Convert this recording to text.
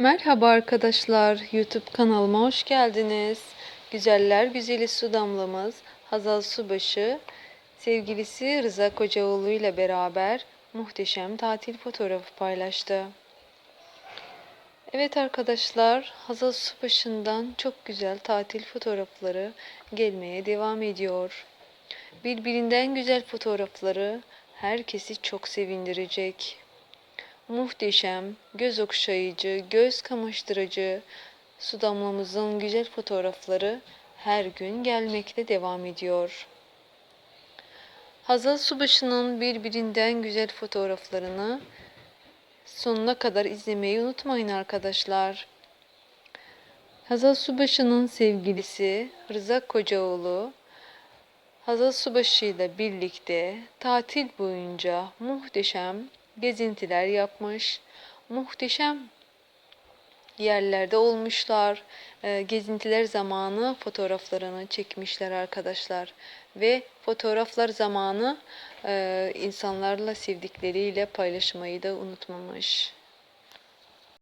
Merhaba arkadaşlar, YouTube kanalıma hoş geldiniz. Güzeller güzeli su damlamız Hazal Subaşı, sevgilisi Rıza Kocaoğlu ile beraber muhteşem tatil fotoğrafı paylaştı. Evet arkadaşlar, Hazal Subaşı'ndan çok güzel tatil fotoğrafları gelmeye devam ediyor. Birbirinden güzel fotoğrafları herkesi çok sevindirecek muhteşem, göz okşayıcı, göz kamaştırıcı su damlamızın güzel fotoğrafları her gün gelmekte devam ediyor. Hazal Subaşı'nın birbirinden güzel fotoğraflarını sonuna kadar izlemeyi unutmayın arkadaşlar. Hazal Subaşı'nın sevgilisi Rıza Kocaoğlu Hazal Subaşı ile birlikte tatil boyunca muhteşem gezintiler yapmış. Muhteşem yerlerde olmuşlar. E, gezintiler zamanı fotoğraflarını çekmişler arkadaşlar. Ve fotoğraflar zamanı e, insanlarla sevdikleriyle paylaşmayı da unutmamış.